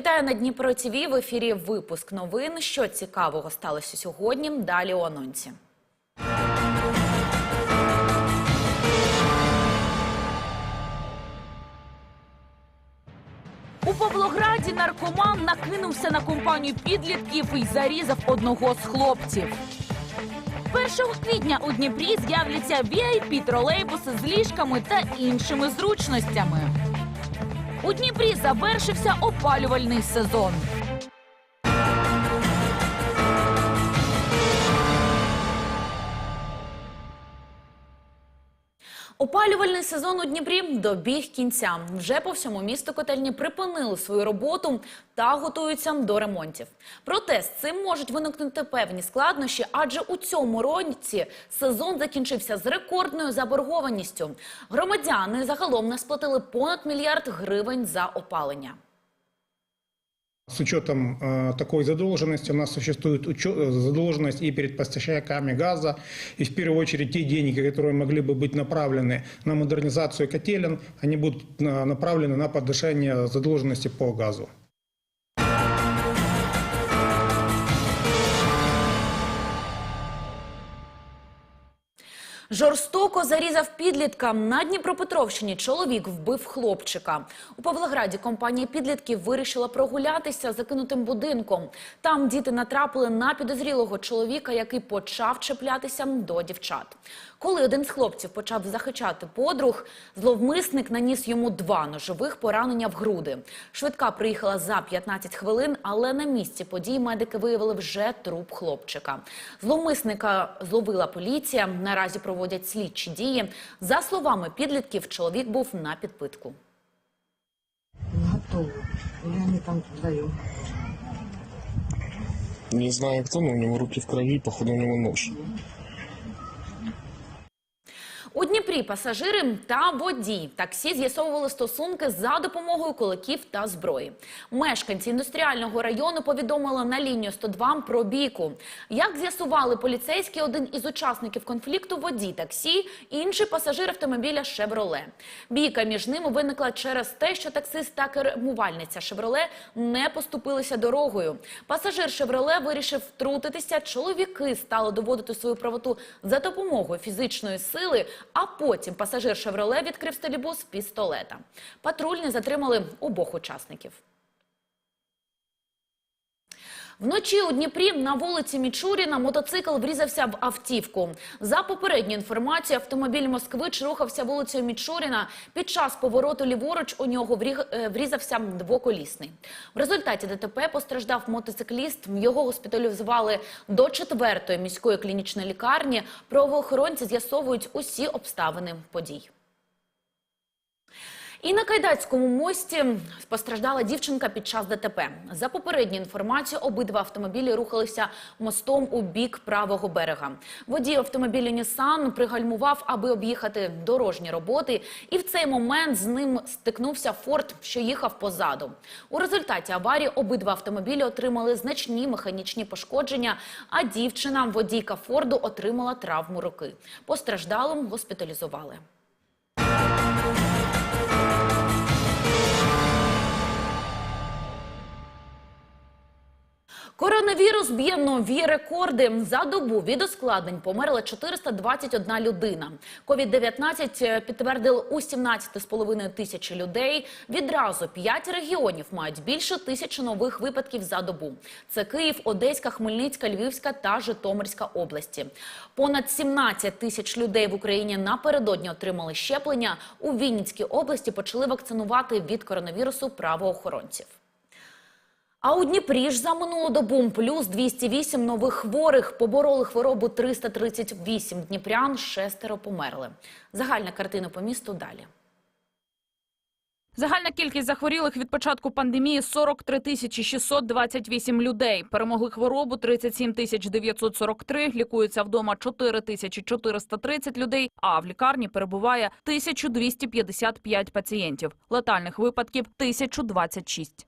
Вітаю на Дніпро ТВ. В ефірі випуск новин. Що цікавого сталося сьогодні? Далі у анонсі. У Павлограді наркоман накинувся на компанію підлітків і зарізав одного з хлопців. 1 квітня у Дніпрі з'являться vip тролейбуси з ліжками та іншими зручностями. У Дніпрі завершився опалювальний сезон. Опалювальний сезон у Дніпрі добіг кінця. Вже по всьому місту котельні припинили свою роботу та готуються до ремонтів. Проте з цим можуть виникнути певні складнощі, адже у цьому році сезон закінчився з рекордною заборгованістю. Громадяни загалом не сплатили понад мільярд гривень за опалення. С учетом э, такой задолженности у нас существует учё- э, задолженность и перед поставщиками газа, и в первую очередь те деньги, которые могли бы быть направлены на модернизацию котелен, они будут э, направлены на погашение задолженности по газу. Жорстоко зарізав підлітка на Дніпропетровщині. Чоловік вбив хлопчика. У Павлограді компанія підлітків вирішила прогулятися закинутим будинком. Там діти натрапили на підозрілого чоловіка, який почав чіплятися до дівчат. Коли один з хлопців почав захищати подруг, зловмисник наніс йому два ножових поранення в груди. Швидка приїхала за 15 хвилин, але на місці подій медики виявили вже труп хлопчика. Зловмисника зловила поліція. Наразі проводять слідчі дії. За словами підлітків, чоловік був на підпитку. Готово. Я не там вдвоем? Не знаю кто, но у него руки в крови, походу у него нож. У Дніпрі пасажири та водій таксі з'ясовували стосунки за допомогою кулаків та зброї. Мешканці індустріального району повідомили на лінію 102 про бійку. Як з'ясували поліцейські, один із учасників конфлікту водій таксі, інший пасажир автомобіля Шевроле. Бійка між ними виникла через те, що таксист та кермувальниця Шевроле не поступилися дорогою. Пасажир Шевроле вирішив втрутитися. Чоловіки стали доводити свою правоту за допомогою фізичної сили. А потім пасажир Шевроле відкрив стелібус пістолета. Патрульні затримали обох учасників. Вночі у Дніпрі на вулиці Мічуріна мотоцикл врізався в автівку. За попередньою інформацією, автомобіль «Москвич» рухався вулицею Мічуріна. Під час повороту ліворуч у нього е, врізався двоколісний. В результаті ДТП постраждав мотоцикліст. Його госпіталізували до 4-ї міської клінічної лікарні. Правоохоронці з'ясовують усі обставини подій. І на Кайдацькому мості постраждала дівчинка під час ДТП. За попередньою інформацією, обидва автомобілі рухалися мостом у бік правого берега. Водій автомобіля Нісан пригальмував, аби об'їхати дорожні роботи, і в цей момент з ним стикнувся Форд, що їхав позаду. У результаті аварії обидва автомобілі отримали значні механічні пошкодження, а дівчина, водійка Форду, отримала травму руки. Постраждалим госпіталізували. Коронавірус б'є нові рекорди. За добу від ускладнень померла 421 людина. Ковід-19 підтвердили у 17,5 тисячі людей. Відразу 5 регіонів мають більше тисячі нових випадків за добу. Це Київ, Одеська, Хмельницька, Львівська та Житомирська області. Понад 17 тисяч людей в Україні напередодні отримали щеплення. У Вінницькій області почали вакцинувати від коронавірусу правоохоронців. А у Дніпрі ж за минулу добу плюс 208 нових хворих побороли хворобу 338 дніпрян, шестеро померли. Загальна картина по місту далі. Загальна кількість захворілих від початку пандемії 43 тисячі 628 людей. Перемогли хворобу 37 тисяч 943, лікуються вдома 4 тисячі 430 людей, а в лікарні перебуває 1255 пацієнтів. Летальних випадків 1026.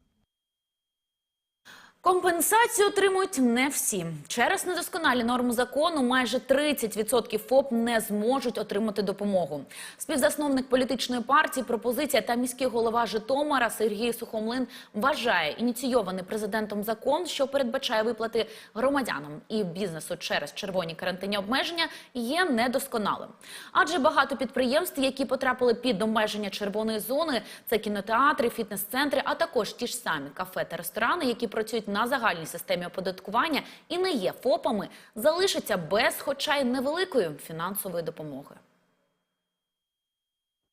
Компенсацію отримують не всі. Через недосконалі норми закону майже 30% ФОП не зможуть отримати допомогу. Співзасновник політичної партії «Пропозиція» та міський голова Житомира Сергій Сухомлин вважає ініційований президентом закон, що передбачає виплати громадянам і бізнесу через червоні карантинні обмеження, є недосконалим. Адже багато підприємств, які потрапили під обмеження червоної зони, це кінотеатри, фітнес-центри, а також ті ж самі кафе та ресторани, які працюють на загальній системі оподаткування і не є ФОПами, залишаться без, хоча й невеликої фінансової допомоги.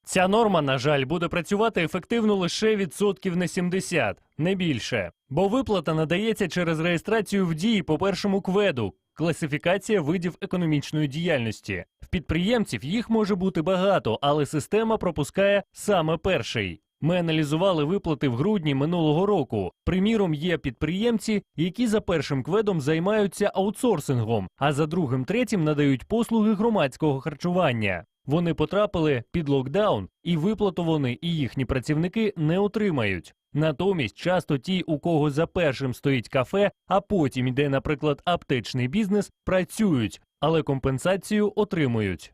Ця норма, на жаль, буде працювати ефективно лише відсотків на 70, не більше. Бо виплата надається через реєстрацію в дії по першому кведу. Класифікація видів економічної діяльності. В підприємців їх може бути багато, але система пропускає саме перший. Ми аналізували виплати в грудні минулого року. Приміром, є підприємці, які за першим кведом займаються аутсорсингом, а за другим третім надають послуги громадського харчування. Вони потрапили під локдаун, і виплату вони і їхні працівники не отримають. Натомість, часто ті, у кого за першим стоїть кафе, а потім йде, наприклад, аптечний бізнес, працюють, але компенсацію отримують.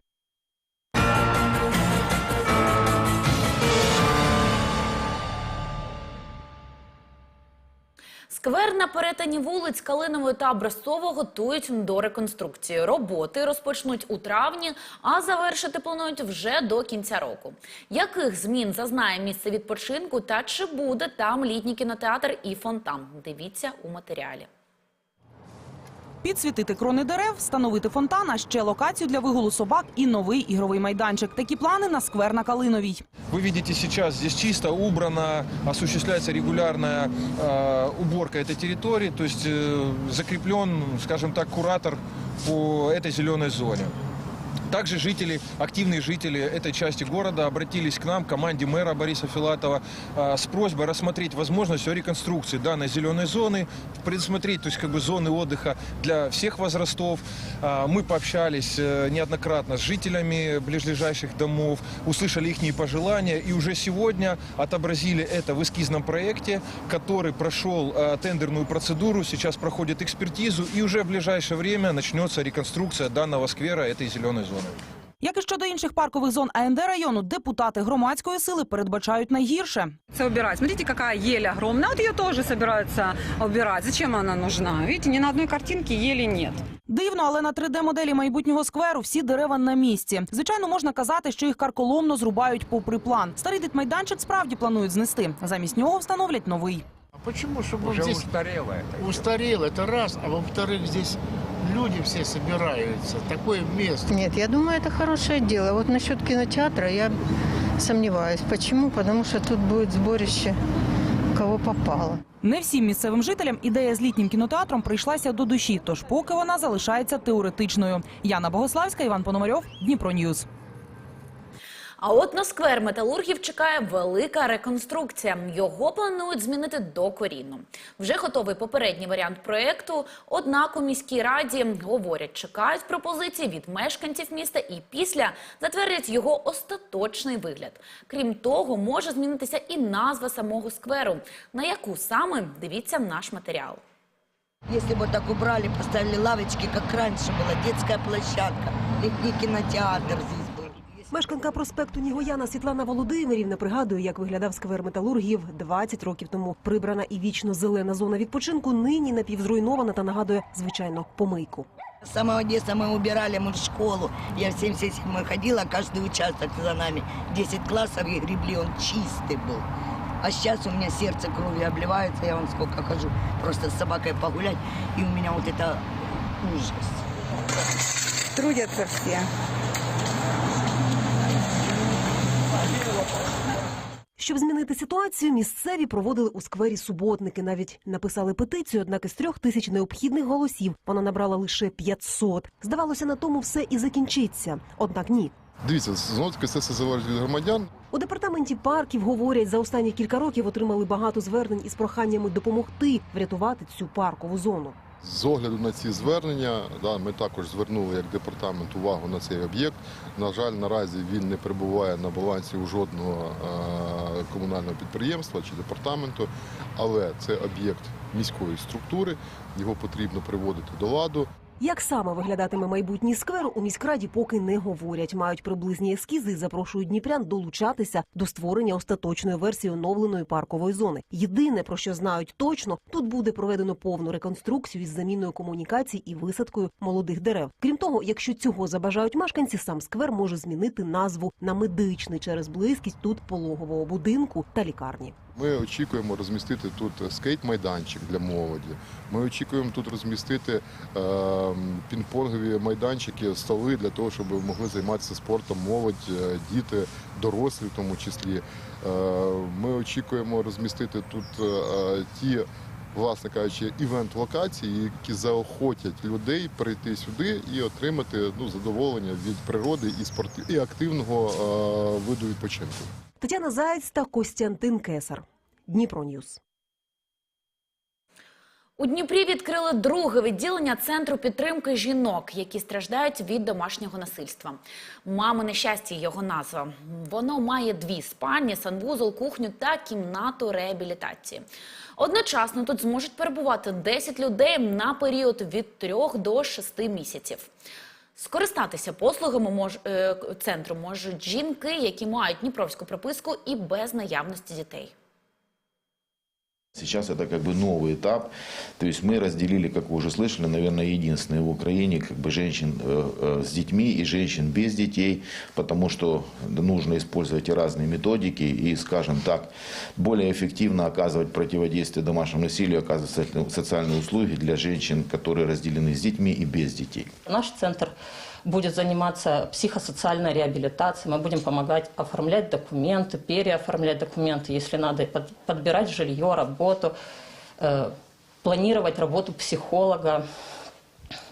Сквер на перетині вулиць Калинової та Образцово готують до реконструкції. Роботи розпочнуть у травні, а завершити планують вже до кінця року. Яких змін зазнає місце відпочинку та чи буде там літній кінотеатр і фонтан? Дивіться у матеріалі Підсвітити крони дерев, встановити фонтан, а ще локацію для вигулу собак і новий ігровий майданчик. Такі плани на сквер на Калиновій. Вы видите сейчас здесь чисто, убрано, осуществляется регулярная э, уборка этой территории, то есть э, закреплен, скажем так, куратор по этой зеленой зоне. Также жители, активные жители этой части города обратились к нам, команде мэра Бориса Филатова, э, с просьбой рассмотреть возможность реконструкции данной зеленой зоны, предусмотреть, то есть как бы зоны отдыха для всех возрастов. Э, Мы пообщались э, неоднократно с жителями ближайших домов, услышали их пожелания и уже сегодня отобразили это в эскизном проекте, который прошел э, тендерную процедуру, сейчас проходит экспертизу и уже в ближайшее время начнется реконструкция данного сквера, этой зеленой зоны. Як і щодо інших паркових зон АНД району, депутати громадської сили передбачають найгірше. Це убирать. Смотрите, какая ель огромная. Вот ее тоже собираются убирать. Зачем она нужна? Видите, ни на одной картинке ели нет. Дивно, але на 3D-моделі майбутнього скверу всі дерева на місці. Звичайно, можна казати, що їх карколомно зрубають попри план. Старий дитмайданчик справді планують знести. Замість нього встановлять новий. Почему? Чтобы Уже здесь устарело это. Устарело, это раз. А во-вторых, здесь люди все собираются. Такое место. Нет, я думаю, это хорошее дело. Вот насчет кинотеатра я сомневаюсь. Почему? Потому что тут будет сборище кого попало. Не всім місцевим жителям ідея з літнім кінотеатром прийшлася до душі, тож поки вона залишається теоретичною. Яна Богославська, Іван Пономарьов, Дніпро Ньюз. А от на сквер металургів чекає велика реконструкція. Його планують змінити докорінно. Вже готовий попередній варіант проєкту. Однак у міській раді говорять, чекають пропозиції від мешканців міста і після затвердять його остаточний вигляд. Крім того, може змінитися і назва самого скверу. На яку саме дивіться наш матеріал. Если бы вот так убрали, поставили лавочки, как раньше была детская площадка, летний кинотеатр здесь был. Мешканка проспекту Нігояна Світлана Володимирівна пригадує, як виглядав сквер металургів 20 років тому. Прибрана і вічно зелена зона відпочинку нині напівзруйнована та нагадує звичайно помийку. С самого детства мы убирали мы школу. Я в 77 ходила, каждый участок за нами. 10 классов и гребли, он чистый был. А сейчас у меня сердце кровью обливается, я вам сколько хожу, просто с собакой погулять, и у меня вот это ужас. Трудятся все. Щоб змінити ситуацію, місцеві проводили у сквері суботники. Навіть написали петицію, однак із трьох тисяч необхідних голосів вона набрала лише 500. Здавалося, на тому все і закінчиться. Однак ні. Дивіться, знову таки все залежить від громадян. У департаменті парків говорять, за останні кілька років отримали багато звернень із проханнями допомогти врятувати цю паркову зону. З огляду на ці звернення, да, ми також звернули як департамент увагу на цей об'єкт. На жаль, наразі він не перебуває на балансі у жодного е, комунального підприємства чи департаменту, але це об'єкт міської структури, його потрібно приводити до ладу. Як саме виглядатиме майбутній сквер, у міськраді поки не говорять. Мають приблизні ескізи і запрошують дніпрян долучатися до створення остаточної версії оновленої паркової зони. Єдине про що знають точно, тут буде проведено повну реконструкцію із заміною комунікацій і висадкою молодих дерев. Крім того, якщо цього забажають мешканці, сам сквер може змінити назву на медичний через близькість тут пологового будинку та лікарні. Ми очікуємо розмістити тут скейт-майданчик для молоді. Ми очікуємо тут розмістити е, пінг-понгові майданчики, столи для того, щоб могли займатися спортом молодь, е, діти, дорослі в тому числі. Е, ми очікуємо розмістити тут е, ті. Власне кажучи, івент-локації, які заохотять людей прийти сюди і отримати ну, задоволення від природи і спорту і активного е, виду відпочинку. Тетяна Заєць та Костянтин Кесар. Дніпро Ньюс. У Дніпрі відкрили друге відділення центру підтримки жінок, які страждають від домашнього насильства. Мамине щастя його назва. Воно має дві спальні, санвузол, кухню та кімнату реабілітації. Одночасно тут зможуть перебувати 10 людей на період від 3 до 6 місяців. Скористатися послугами мож, е, центру можуть жінки, які мають дніпровську прописку і без наявності дітей. Сейчас это как бы новый этап. То есть мы разделили, как вы уже слышали, наверное, единственные в Украине как бы женщин э, э, с детьми и женщин без детей, потому что нужно использовать и разные методики и, скажем так, более эффективно оказывать противодействие домашнему насилию, оказывать соци- социальные услуги для женщин, которые разделены с детьми и без детей. Наш центр будет заниматься психосоциальной реабилитацией. Мы будем помогать оформлять документы, переоформлять документы, если надо, под- подбирать жилье, работу, э, планировать работу психолога,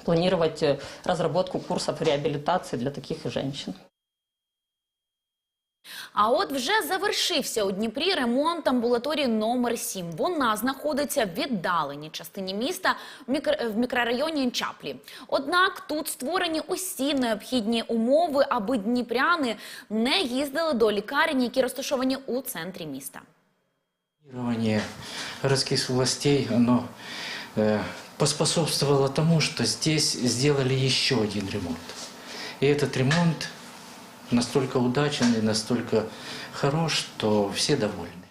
планировать э, разработку курсов реабилитации для таких женщин. А от вже завершився у Дніпрі ремонт амбулаторії номер 7. Вона знаходиться в віддаленій частині міста в, мікрорайоні Чаплі. Однак тут створені усі необхідні умови, аби дніпряни не їздили до лікарень, які розташовані у центрі міста. Городских властей, э, поспособствовало тому, что здесь сделали еще один ремонт. И этот ремонт настолько удачен и настолько хорош, что все довольны.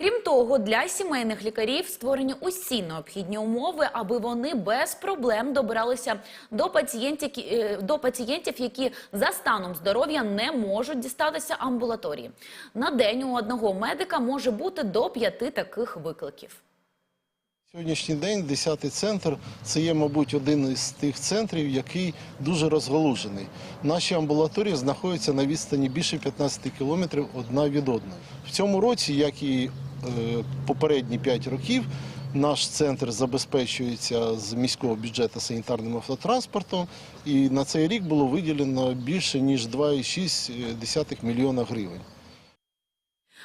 Крім того, для сімейних лікарів створені усі необхідні умови, аби вони без проблем добиралися до пацієнтів, е, до пацієнтів, які за станом здоров'я не можуть дістатися амбулаторії. На день у одного медика може бути до п'яти таких викликів. Сьогоднішній день 10-й центр це є, мабуть, один із тих центрів, який дуже розгалужений. Наші амбулаторії знаходяться на відстані більше 15 кілометрів одна від одної. В цьому році, як і е, попередні 5 років, наш центр забезпечується з міського бюджету санітарним автотранспортом, і на цей рік було виділено більше ніж 2,6 мільйона гривень.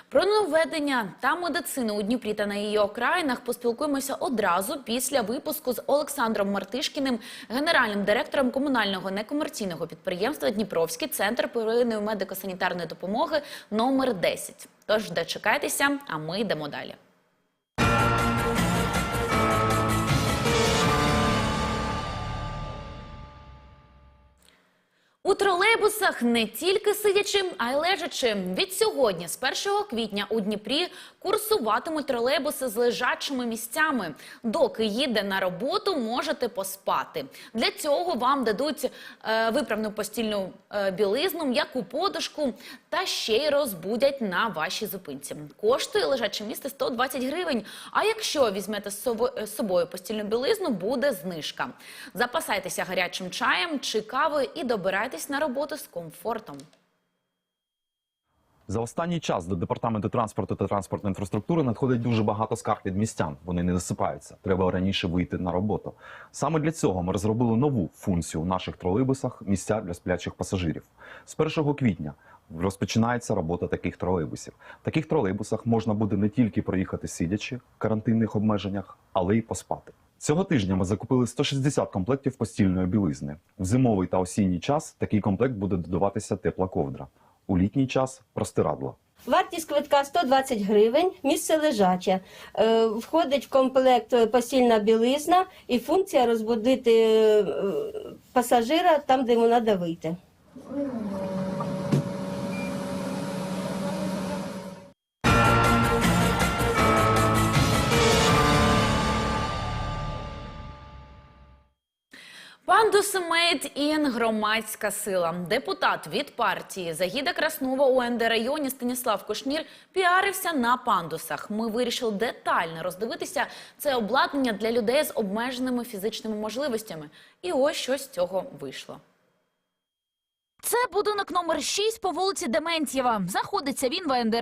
Про нововведення та медицину у Дніпрі та на її окраїнах поспілкуємося одразу після випуску з Олександром Мартишкіним, генеральним директором комунального некомерційного підприємства Дніпровський центр первинної медико-санітарної допомоги номер 10. Тож дочекайтеся, а ми йдемо далі. У тролейбусах не тільки сидячи, а й лежачи. Від сьогодні, з 1 квітня, у Дніпрі курсуватимуть тролейбуси з лежачими місцями. Доки їде на роботу, можете поспати. Для цього вам дадуть е, виправну постільну е, білизну, м'яку подушку та ще й розбудять на вашій зупинці. Коштує лежаче місце 120 гривень. А якщо візьмете з собою постільну білизну, буде знижка. Запасайтеся гарячим чаєм чи кавою і добирайтесь на роботу з комфортом. За останній час до департаменту транспорту та транспортної інфраструктури надходить дуже багато скарг від містян. Вони не засипаються. Треба раніше вийти на роботу. Саме для цього ми розробили нову функцію у наших тролейбусах місця для сплячих пасажирів. З 1 квітня розпочинається робота таких тролейбусів. В таких тролейбусах можна буде не тільки проїхати сидячи в карантинних обмеженнях, але й поспати. Цього тижня ми закупили 160 комплектів постільної білизни. В зимовий та осінній час такий комплект буде додаватися тепла ковдра. У літній час простирадло. Вартість квитка 120 гривень, місце лежаче. Е, Входить в комплект постільна білизна і функція розбудити е, пасажира там, де йому треба вийти. Пандус Made in громадська сила. Депутат від партії Загіда Краснова у НД районі Станіслав Кушнір піарився на пандусах. Ми вирішили детально роздивитися це обладнання для людей з обмеженими фізичними можливостями. І ось що з цього вийшло. Це будинок номер 6 по вулиці Дементьєва. Знаходиться він в АНД.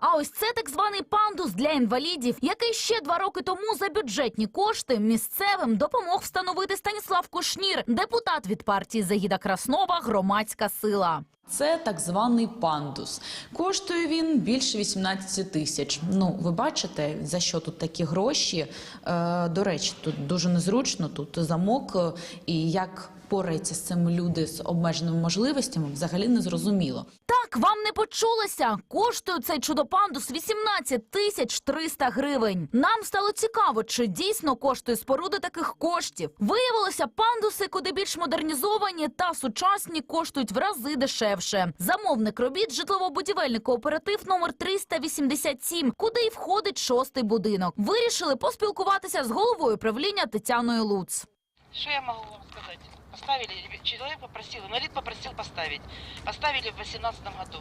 А ось це так званий пандус для інвалідів, який ще два роки тому за бюджетні кошти місцевим допомог встановити Станіслав Кушнір, депутат від партії Загіда Краснова, громадська сила. Це так званий пандус. Коштує він більше 18 тисяч. Ну, ви бачите, за що тут такі гроші. Е, до речі, тут дуже незручно, тут замок, е, і як пораються з цим люди з обмеженими можливостями, взагалі не зрозуміло. Так, вам не почулося. Коштує цей чудо-пандус 18 тисяч 300 гривень. Нам стало цікаво, чи дійсно коштує споруда таких коштів. Виявилося, пандуси, куди більш модернізовані та сучасні, коштують в рази дешевше. Замовник робіт житлово-будівельний кооператив номер 387, куди й входить шостий будинок. Вирішили поспілкуватися з головою правління Тетяною Луц. Что я могу вам сказать? Поставили, человек попросил, инвалид попросил поставить. Поставили в 2018 году.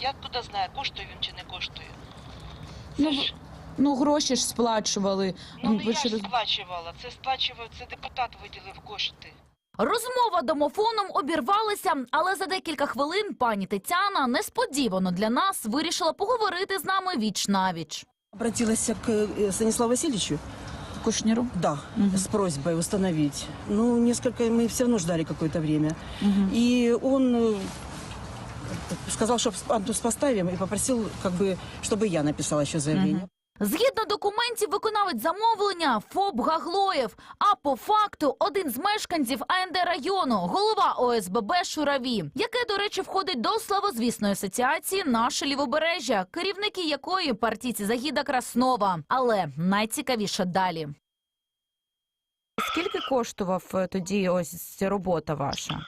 Я откуда знаю, коштує він чи не коштує. Ну, ну гроші ж сплачували. Ну, не я ж сплачувала, це сплачував, це депутат виділив кошти. Розмова домофоном обірвалася, але за декілька хвилин пані Тетяна несподівано для нас вирішила поговорити з нами віч навіч. Обратилась к э, Станиславу Васильевичу. Кушниру? Да, с просьбой установить. Ну, несколько, мы все равно ждали какое-то время. И он э, сказал, что пандус поставим, и попросил, как бы, чтобы я написала еще заявление. Згідно документів, виконавець замовлення ФОБ Гаглоєв. А по факту один з мешканців АНД району, голова ОСББ Шураві, яке, до речі, входить до славозвісної асоціації наше лівобережжя, керівники якої партійці Загіда Краснова. Але найцікавіше далі. Скільки коштував е, тоді ось робота ваша?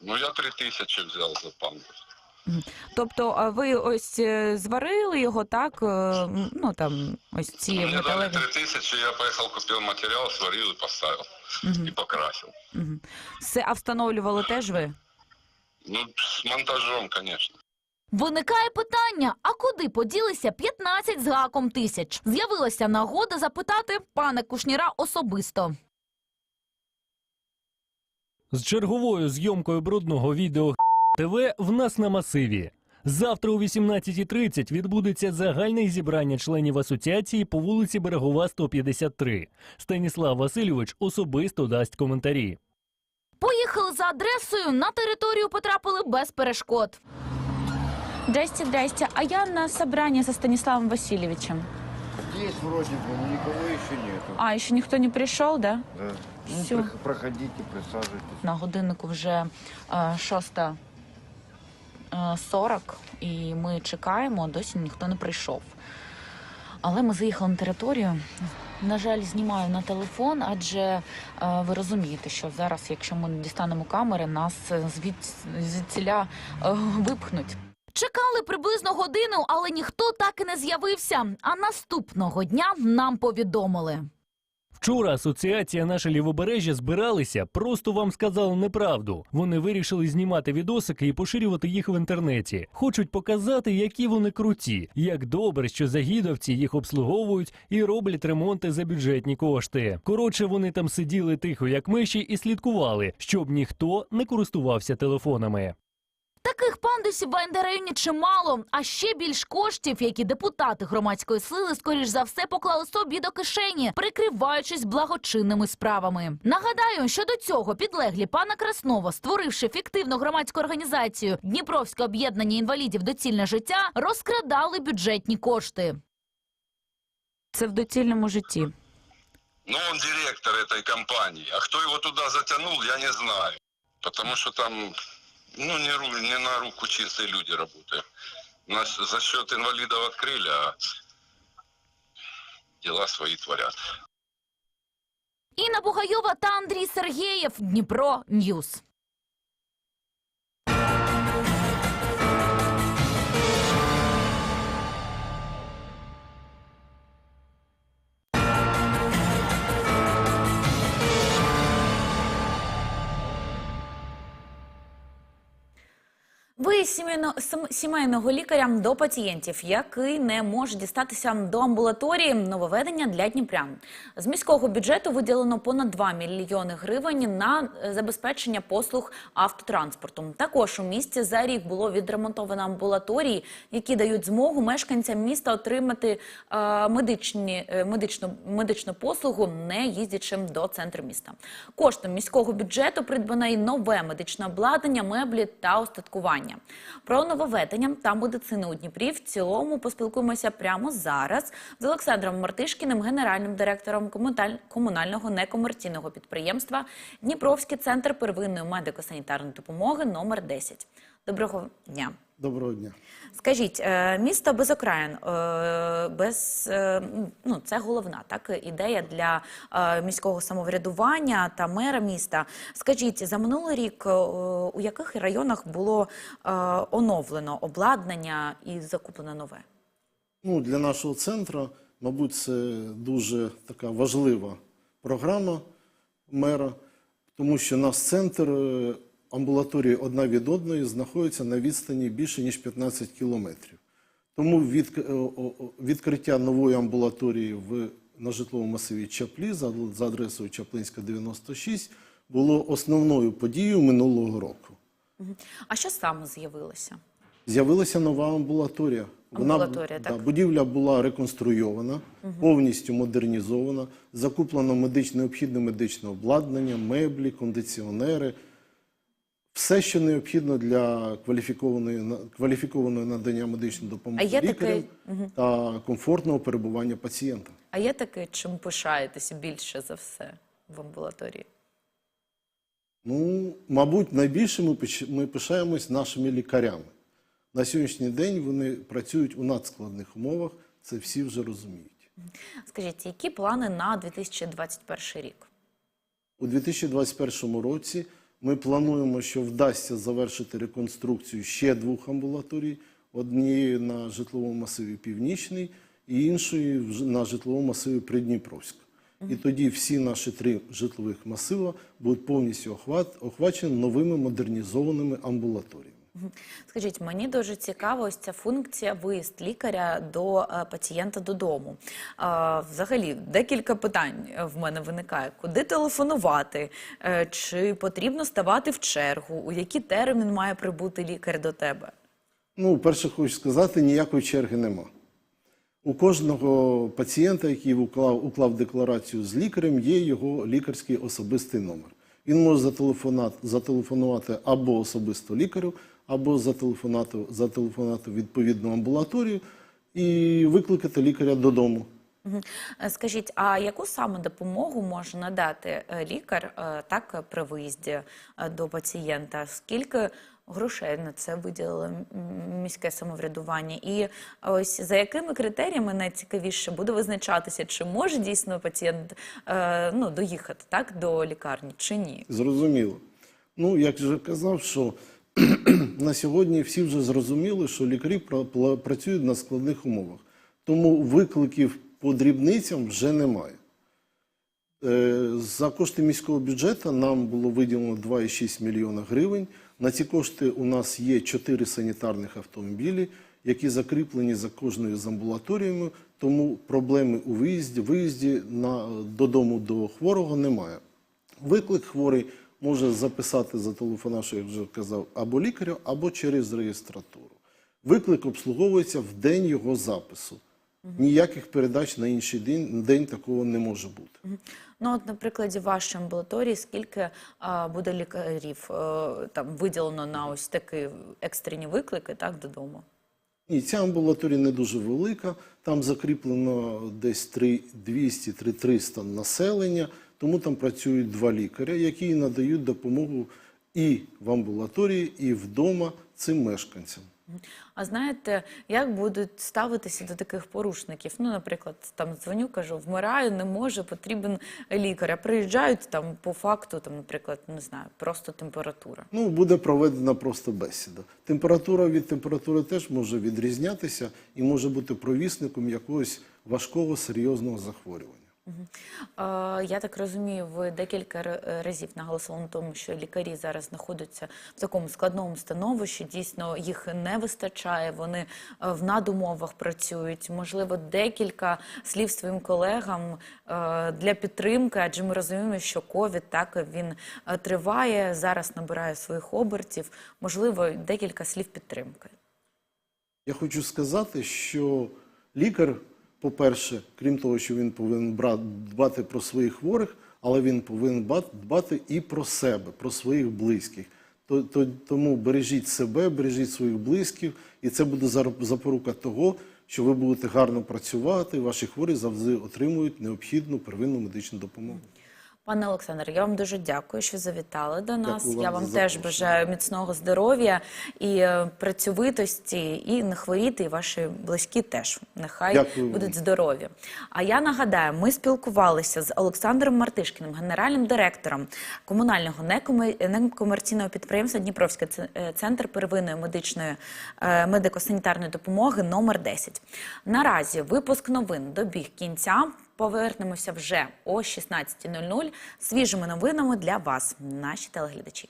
Ну, я три тисячі взяв за пандус. Тобто, ви ось е, зварили його так? е, Ну там ось ці Мне дали металеві. три тысячи, я поехал, купил материал, сварил и поставил. Мгм. И покрасил. Мгм. Все, а встановлювали теж ви? Ну, с монтажом, конечно. Виникає питання: а куди поділися 15 з гаком тисяч? З'явилася нагода запитати пана Кушніра особисто. З черговою зйомкою брудного відео ТВ в нас на масиві. Завтра о 18.30 відбудеться загальне зібрання членів асоціації по вулиці Берегова 153. Станіслав Васильович особисто дасть коментарі. Поїхали за адресою. На територію потрапили без перешкод. Здрасте, здрасте. А я на собрание со Станиславом Васильевичем. Есть вроде бы, никого еще нету. А, еще никто не пришел, да? Да. Ну, Всё. прох- проходите, присаживайтесь. На годиннику вже е, шоста е, сорок, і ми чекаємо, досі ніхто не прийшов. Але ми заїхали на територію. На жаль, знімаю на телефон, адже е, ви розумієте, що зараз, якщо ми не дістанемо камери, нас е, звідціля е, випхнуть. Чекали приблизно годину, але ніхто так і не з'явився. А наступного дня нам повідомили. Вчора асоціація наше лівобережжя збиралися, просто вам сказали неправду. Вони вирішили знімати відосики і поширювати їх в інтернеті. Хочуть показати, які вони круті, як добре, що загідовці їх обслуговують і роблять ремонти за бюджетні кошти. Коротше, вони там сиділи тихо, як миші, і слідкували, щоб ніхто не користувався телефонами. Таких пандусів в АНД чимало, а ще більш коштів, які депутати громадської сили, скоріш за все, поклали собі до кишені, прикриваючись благочинними справами. Нагадаю, що до цього підлеглі пана Краснова, створивши фіктивну громадську організацію Дніпровське об'єднання інвалідів доцільне життя, розкрадали бюджетні кошти. Це в доцільному житті. Ну, он директор этой компании. А кто его туда затянул, я не знаю. Потому что там, ну, не, ру- не на руку чистые люди работают. Нас за счет инвалидов открыли, а дела свои творят. Інна Бугайова та Андрій Сергєєв. Дніпро Ньюс. Сімейно, сімейного лікаря до пацієнтів, який не може дістатися до амбулаторії нововведення для дніпрян. З міського бюджету виділено понад 2 мільйони гривень на забезпечення послуг автотранспорту. Також у місті за рік було відремонтовано амбулаторії, які дають змогу мешканцям міста отримати е, медичні, е, медичну, медичну послугу, не їздячи до центру міста. Коштом міського бюджету придбано і нове медичне обладнання, меблі та устаткування. Про нововведення та медицину у Дніпрі в цілому поспілкуємося прямо зараз з Олександром Мартишкіним, генеральним директором комунального некомерційного підприємства Дніпровський центр первинної медико-санітарної допомоги номер 10. Доброго дня. Доброго дня. Скажіть, е, місто без окраїн, е, без е, ну це головна так ідея для міського самоврядування та мера міста. Скажіть, за минулий рік у яких районах було оновлено обладнання і закуплено нове? Ну, для нашого центру, мабуть, це дуже така важлива програма мера, тому що наш центр амбулаторії одна від одної знаходиться на відстані більше ніж 15 кілометрів. Тому від, е, відкриття нової амбулаторії в, на житловому масиві Чаплі за, за адресою Чаплинська 96 було основною подією минулого року. А що саме з'явилося? З'явилася нова амбулаторія. Амбулаторія, да, так? будівля була реконструйована, повністю модернізована, закуплено медич, необхідне медичне обладнання, меблі, кондиціонери. Все, що необхідно для кваліфікованої, кваліфікованого надання медичної допомоги А лікарям Мгм. та комфортного перебування пацієнта. А є таке, чим пишаєтеся більше за все в амбулаторії? Ну, мабуть, найбільше ми, пиш- ми пишаємось нашими лікарями. На сьогоднішній день вони працюють у надскладних умовах, це всі вже розуміють. Скажіть, які плани на 2021 рік? У 2021 році ми плануємо, що вдасться завершити реконструкцію ще двох амбулаторій: однієї на житловому масиві Північний і іншої на житловому масиві Придніпровськ. І тоді всі наші три житлових масива будуть повністю охвачені новими модернізованими амбулаторіями. Скажіть, мені дуже цікава ось ця функція виїзд лікаря до е, пацієнта додому. Взагалі, декілька питань е, в мене виникає: куди телефонувати? Е, Чи потрібно ставати в чергу? У який термін має прибути лікар до тебе? Ну, перше, хочу сказати, ніякої черги нема. У кожного пацієнта, який уклав, уклав декларацію з лікарем, є його лікарський особистий номер. Він може зателефонувати, або особисто лікарю, або зателефонувати, зателефонувати відповідну амбулаторію і викликати лікаря додому. Е, Скажіть, а яку саме допомогу може надати е, лікар е, так при виїзді до пацієнта? Скільки грошей на це виділило міське самоврядування? І ось за якими критеріями найцікавіше буде визначатися, чи може дійсно пацієнт е, ну, доїхати так до лікарні, чи ні? Зрозуміло. Ну, як вже казав, що на сьогодні всі вже зрозуміли, що лікарі працюють на складних умовах. Тому викликів по дрібницям вже немає. Е, За кошти міського бюджету нам було виділено 2,6 мільйона гривень. На ці кошти у нас є 4 санітарних автомобілі, які закріплені за кожною з амбулаторіями, тому проблеми у виїзді, виїзді на, додому до хворого немає. Виклик хворий може записати, зателефонувавши, як вже казав, або лікарю, або через реєстратуру. Виклик обслуговується в день його запису. Ніяких передач на інший день, день такого не може бути. Ну, от, на прикладі вашої амбулаторії, скільки а, буде лікарів е, там виділено на ось такі екстрені виклики, так, додому? Ні, ця амбулаторія не дуже велика. Там закріплено десь 200-300 населення, тому там працюють два лікаря, які надають допомогу і в амбулаторії, і вдома цим мешканцям. А знаєте, як будуть ставитися до таких порушників? Ну, наприклад, там дзвоню, кажу, вмираю, не можу, потрібен лікар. А приїжджають там по факту, там, наприклад, не знаю, просто температура. Ну, буде проведена просто бесіда. Температура від температури теж може відрізнятися і може бути провісником якогось важкого серйозного захворювання. Е, Я так розумію, ви декілька р- разів наголосили на тому, що лікарі зараз знаходяться в такому складному становищі. Дійсно, їх не вистачає. Вони е, в надумовах працюють. Можливо, декілька слів своїм колегам е, для підтримки, адже ми розуміємо, що ковід так він е, триває, зараз набирає своїх обертів. Можливо, декілька слів підтримки. Я хочу сказати, що лікар, по-перше, крім того, що він повинен дбати про своїх хворих, але він повинен дбати і про себе, про своїх близьких. То- то- Тому бережіть себе, бережіть своїх близьких, і це буде запорука того, що ви будете гарно працювати, ваші хворі завжди отримують необхідну первинну медичну допомогу. Пане Олександр, я вам дуже дякую, що завітали до нас. Дякую вам я вам теж запрошення. бажаю міцного здоров'я і е, працьовитості, і не хворіти, і ваші близькі теж нехай Дякую будуть здорові. А я нагадаю, ми спілкувалися з Олександром Мартишкіним, генеральним директором комунального некомерційного підприємства Дніпровський е, центр первинної медичної е, медико-санітарної допомоги номер 10. Наразі випуск новин добіг кінця. Повернемося вже о 16.00 свіжими новинами для вас, наші телеглядачі.